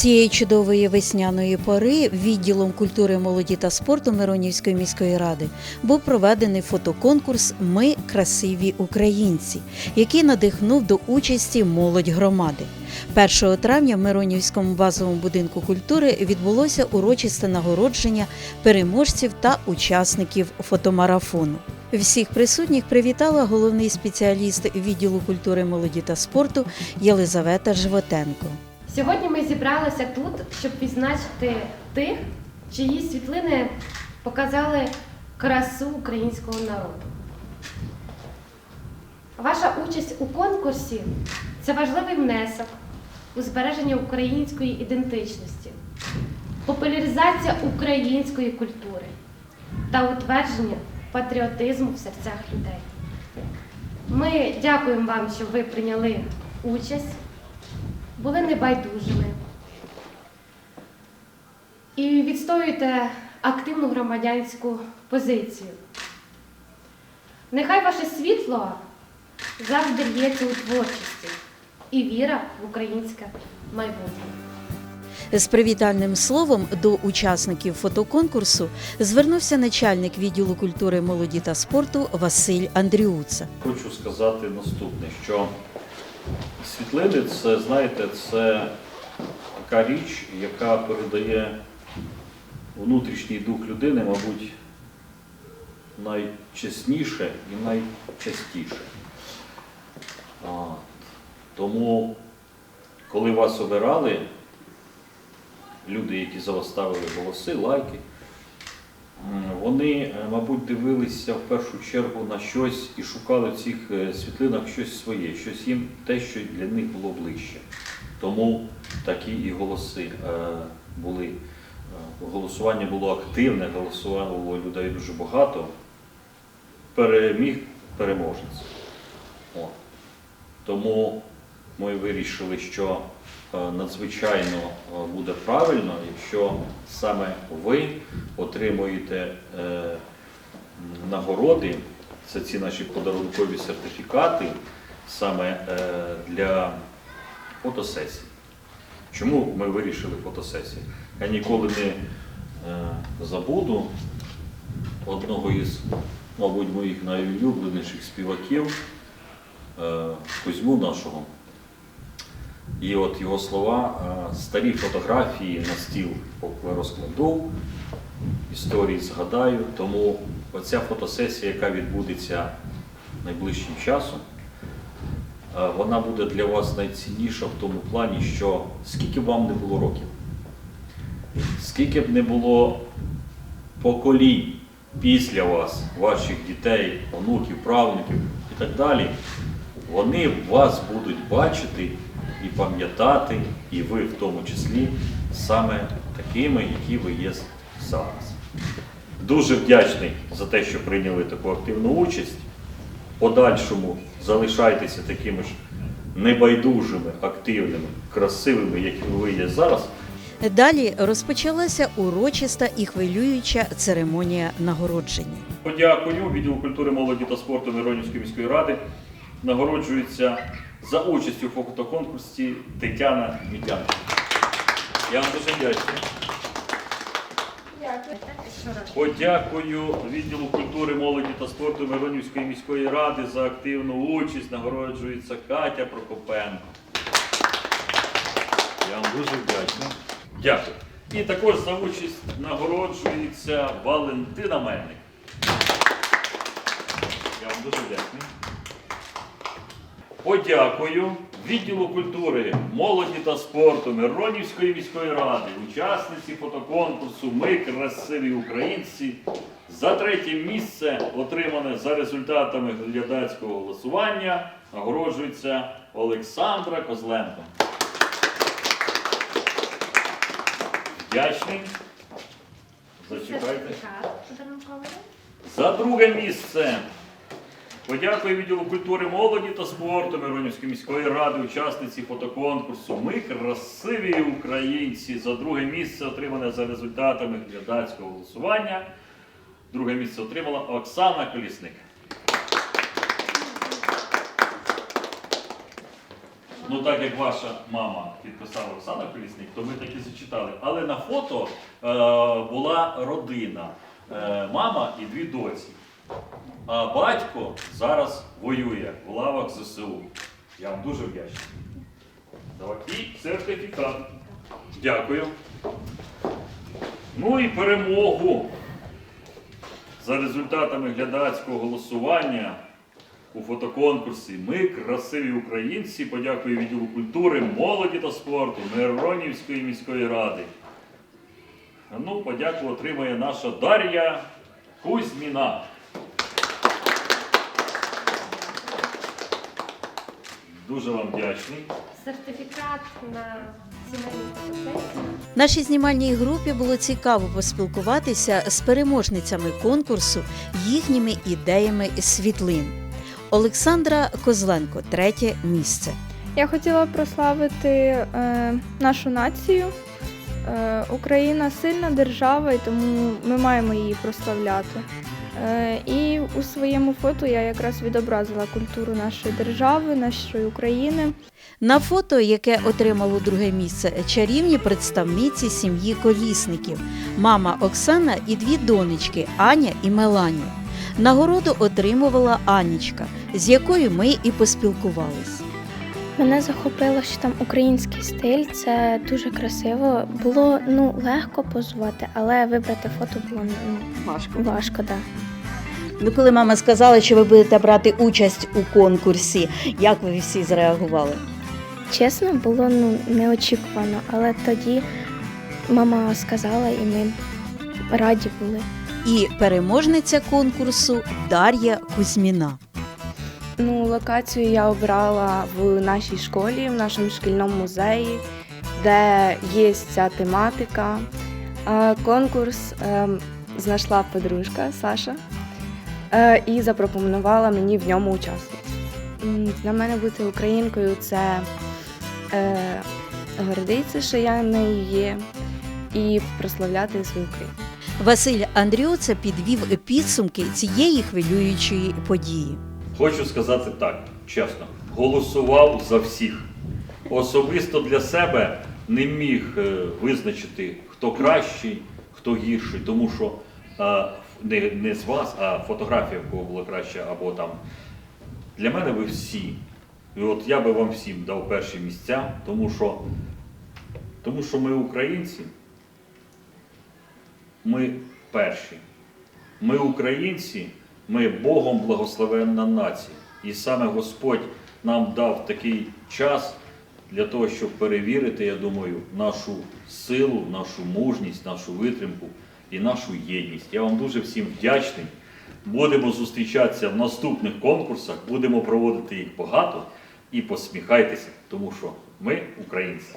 Цієї чудової весняної пори відділом культури, молоді та спорту Миронівської міської ради був проведений фотоконкурс Ми красиві українці, який надихнув до участі молодь громади. 1 травня в Миронівському базовому будинку культури відбулося урочисте нагородження переможців та учасників фотомарафону. Всіх присутніх привітала головний спеціаліст відділу культури, молоді та спорту Єлизавета Животенко. Сьогодні ми зібралися тут, щоб відзначити тих, чиї світлини показали красу українського народу. Ваша участь у конкурсі це важливий внесок у збереження української ідентичності, популяризація української культури та утвердження патріотизму в серцях людей. Ми дякуємо вам, що ви прийняли участь були небайдужими і відстоюєте активну громадянську позицію. Нехай ваше світло завжди лється у творчості і віра в українське майбутнє. З привітальним словом до учасників фотоконкурсу звернувся начальник відділу культури, молоді та спорту Василь Андріуца. Хочу сказати наступне, що світлини це, знаєте, це така річ, яка передає внутрішній дух людини, мабуть, найчесніше і найчастіше. От. Тому, коли вас обирали, люди, які за вас ставили голоси, лайки, Вони, е, мабуть, дивилися в першу чергу на щось і шукали в цих е, світлинах щось своє, щось їм те, що для них було ближче. Тому такі і голоси е, були. Е, Голосування було активне, голосування було людей дуже багато. Переміг переможець. Тому ми вирішили, що е, надзвичайно е, буде правильно, якщо саме ви отримуєте е, нагороди, це ці наші подарункові сертифікати саме е, для фотосесій. Чому ми вирішили фотосесії? Я ніколи не е, забуду одного із, мабуть, моїх найулюбленіших співаків е, Кузьму нашого. І от його слова, е, старі фотографії на стіл розкладу, історії згадаю. Тому оця фотосесія, яка відбудеться найближчим часом, е, вона буде для вас найцінніша в тому плані, що скільки б вам не було років, скільки б не було поколінь після вас, ваших дітей, онуків, правнуків і так далі, вони вас будуть бачити і пам'ятати, і ви в тому числі, саме такими, які ви є зараз. Дуже вдячний за те, що прийняли таку активну участь. Подальшому залишайтеся такими ж небайдужими, активними, красивими, які ви є зараз. Далі розпочалася урочиста і хвилююча церемонія нагородження. Подякую відділу культури, молоді та спорту Миронівської міської ради. Нагороджується за участю в фотоконкурсі Тетяна Мітянка. Я вам дуже вдячний. Подякую відділу культури, молоді та спорту Миронівської міської ради за активну участь. Нагороджується Катя Прокопенко. Я вам дуже вдячний. Дякую. І також за участь нагороджується Валентина Мельник. Я вам дуже вдячний. Подякую відділу культури, молоді та спорту Миронівської міської ради, учасниці фотоконкурсу Ми красиві українці. За третє місце, отримане за результатами глядацького голосування, нагороджується Олександра Козленко. Вдячний. Зачекайте. За друге місце. Подякую відділу культури, молоді та спорту Миронівської міської ради, учасниці фотоконкурсу. Ми красиві українці. За друге місце отримане за результатами глядацького голосування. Друге місце отримала Оксана Колісник. Ну так як ваша мама підписала Оксана Колісник, то ми так і зачитали. Але на фото е, була родина. Е, мама і дві доці. А батько зараз воює в лавах ЗСУ. Я вам дуже вдячний. І сертифікат. Дякую. Ну і перемогу за результатами глядацького голосування у фотоконкурсі Ми красиві українці. Подякую відділу культури, молоді та спорту Миронівської міської ради. Ну, подяку отримає наша Дар'я Кузьміна. Дуже вам вдячний. Сертифікат на сімейну. Нашій знімальній групі було цікаво поспілкуватися з переможницями конкурсу, їхніми ідеями світлин. Олександра Козленко, третє місце. Я хотіла прославити е, нашу націю. Е, Україна сильна держава, і тому ми маємо її прославляти. Е, і у своєму фото я якраз відобразила культуру нашої держави, нашої України. На фото, яке отримало друге місце, чарівні представниці сім'ї колісників, мама Оксана і дві донечки Аня і Меланія. Нагороду отримувала Анічка, з якою ми і поспілкувались. Мене захопило, що там український стиль, це дуже красиво. Було ну легко позувати, але вибрати фото було ну, Важко. важко, да. Ну, коли мама сказала, що ви будете брати участь у конкурсі, як ви всі зреагували? Чесно, було ну неочікувано, але тоді мама сказала, і ми раді були. І переможниця конкурсу Дар'я Кузьміна. Ну, локацію я обрала в нашій школі, в нашому шкільному музеї, де є ця тематика. Конкурс ем, знайшла подружка Саша і запропонувала мені в ньому участвувати. Для мене бути українкою це е, гордитися, що я нею є, і прославляти свою Україну. Василь Андріоце підвів підсумки цієї хвилюючої події. Хочу сказати так, чесно, голосував за всіх. Особисто для себе не міг е, визначити, хто кращий, хто гірший, тому що е, не, не з вас, а фотографія в кого була краща, або там. Для мене ви всі. І от я би вам всім дав перші місця, тому що, тому що ми українці, ми перші. Ми українці, ми Богом благословенна нація. І саме Господь нам дав такий час для того, щоб перевірити, я думаю, нашу силу, нашу мужність, нашу витримку і нашу єдність. Я вам дуже всім вдячний. Будемо зустрічатися в наступних конкурсах, будемо проводити їх багато і посміхайтеся, тому що ми українці.